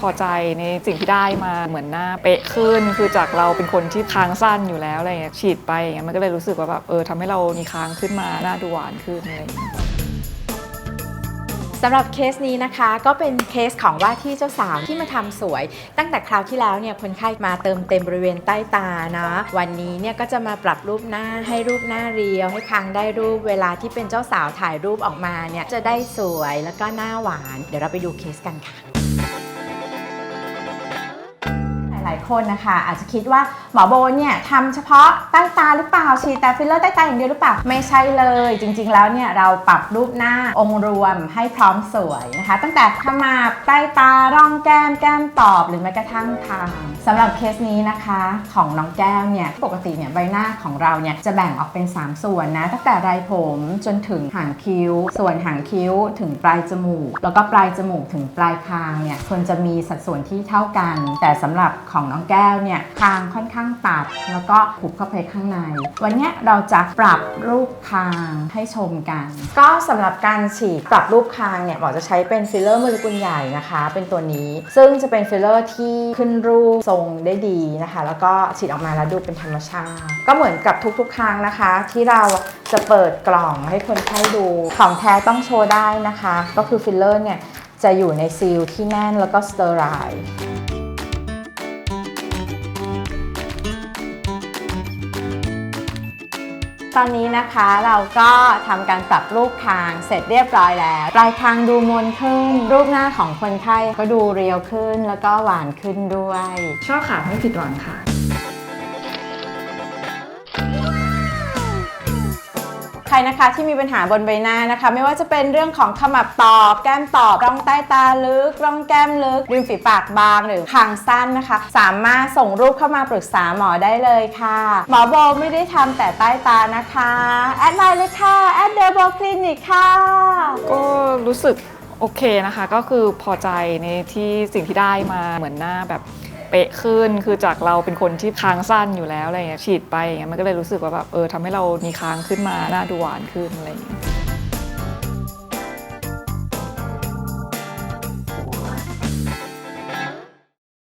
พอใจในสิ่งที่ได้มาเหมือนหน้าเป๊ะขึ้น คือจากเราเป็นคนที่คางสั้นอยู่แล้วอะไรเงี้ยฉีดไปอย่างเงี้ยมันก็เลยรู้สึกว่าแบบเออทำให้เรามีคางขึ้นมาหน้าดูหวานขึ้นอะไรอย่างเงี้ย สำหรับเคสนี้นะคะ ก็เป็นเคสของว่าที่เจ้าสาวที่มาทำสวย ตั้งแต่คราวที่แล้วเนี่ยคนไข้มาเติมเต็มบริเวณใต้ตานะวันนี้เนี่ยก็จะมาปรับรูปหน้าให้รูปหน้าเรียว ให้คางได้รูปเวลาที่เป็นเจ้าสาวถ่ายรูปออกมาเนี่ยจะได้สวยแล้วก็หน้าหวาน เดี๋ยวเราไปดูเคสกันค่ะ ลายๆคนนะคะอาจจะคิดว่าหมอโบเนี่ยทำเฉพาะใต้ตาหรือเปล่าฉีดแต่ฟิลเลอร์ใต้ตาอย่างเดียวหรือเปล่าไม่ใช่เลย จริง ๆ แล้วเนี่ยเราปรับรูปหน้าองค์รวมให้พร้อมสวยนะคะ ตั้งแต่ขมาบใต้ตาร่องแก้มแก้มตอบหรือแม้กระทั่งคางสำหรับเคสนี้นะคะของน้องแก้วเนี่ยปกติเนี่ยใบหน้าของเราเนี่ยจะแบ่งออกเป็น 3 ส่วนนะตั้งแต่ไรผมจนถึงหางคิ้ว ส่วนหางคิ้วถึงปลายจมูก แล้วก็ปลายจมูกถึงปลายคางเนี่ยควรจะมีสัดส่วนที่เท่ากัน แต่สำหรับของน้องแก้วเนี่ยคางค่อนข้างตัด แล้วก็หุบเข้าไปข้างใน วันเนี้ยเราจะปรับรูปคางให้ชมกัน ก็สำหรับการฉีดปรับรูปคางเนี่ยหมอจะใช้เป็นฟิลเลอร์โมเลกุลใหญ่นะคะ เป็นตัวนี้ ซึ่งจะเป็นฟิลเลอร์ที่ขึ้นรูปทรงได้ดีนะคะ แล้วก็ฉีดออกมาแล้วดูเป็นธรรมชาติ ก็เหมือนกับทุกๆ ครั้งนะคะ ที่เราจะเปิดกล่องให้คนไข้ดูของแท้ต้องโชว์ได้นะคะ ก็คือฟิลเลอร์เนี่ยจะอยู่ในซีลที่แน่นแล้วก็สเตอร์ไร ตอนนี้นะคะเราก็ทำการปรับรูปคางเสร็จเรียบร้อยแล้วปลายคางดูมนขึ้น รูปหน้าของคนไข้ก็ดูเรียวขึ้นแล้วก็หวานขึ้นด้วย ชอบค่ะไม่ผิดหวังค่ะ ใครนะคะที่มีปัญหาบนใบหน้านะคะ ไม่ว่าจะเป็นเรื่องของขมับตอบแก้มตอบร่องใต้ตาลึก ร่องแก้มลึกริมฝีปากบางหรือคางสั้นนะคะ สามารถส่งรูปเข้ามาปรึกษาหมอได้เลยค่ะ หมอโบไม่ได้ทำแต่ใต้ตานะคะ แอดไลน์เลยค่ะแอดเดโบคลินิกค่ะ ก็รู้สึกโอเคนะคะ ก็คือพอใจในที่สิ่งที่ได้มาเหมือนหน้าแบบ เป๊ะขึ้น คือจากเราเป็นคนที่ค้างสั้นอยู่แล้วอะไรเงี้ยฉีดไปอย่างเงี้ยมันก็เลยรู้สึกว่าแบบเออทำให้เรามีค้างขึ้นมาหน้าดูหวานขึ้นอะไรอย่างเงี้ย